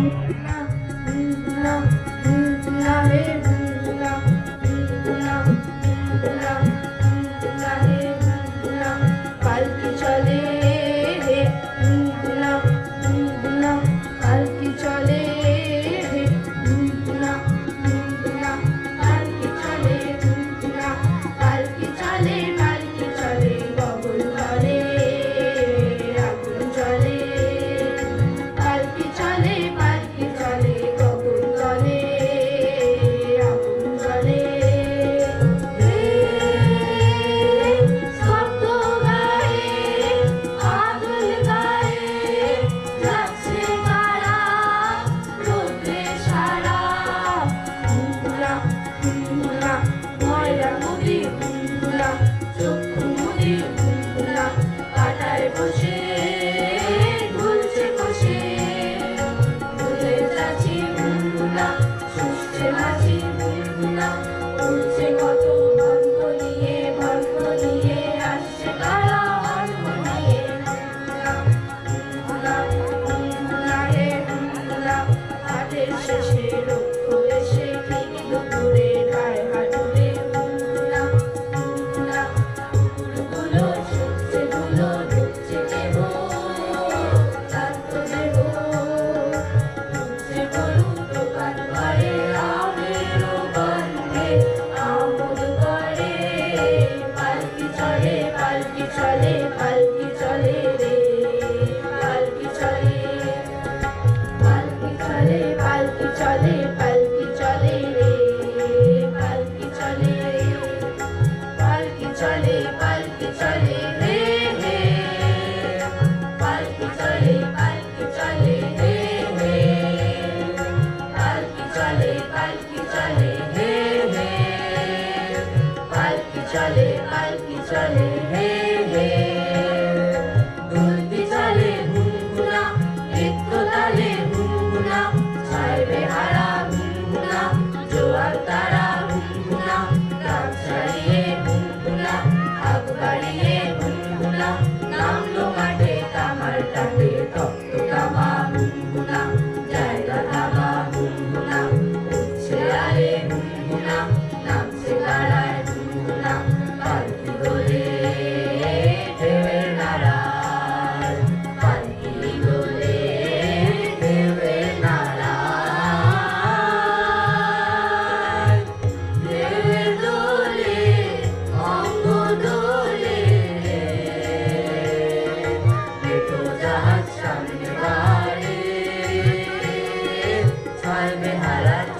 love. Don't Bye.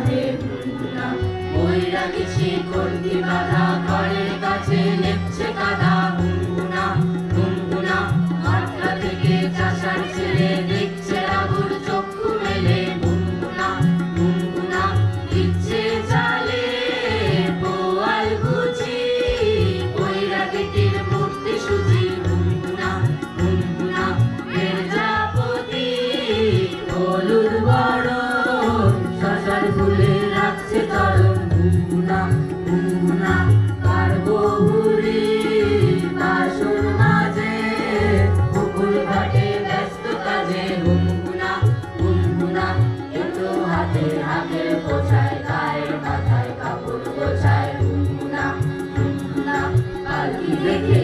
হে বন্ধুরা বৈরাগী শিকন্তি বাধা করে কাছে লেপছে কাদা Live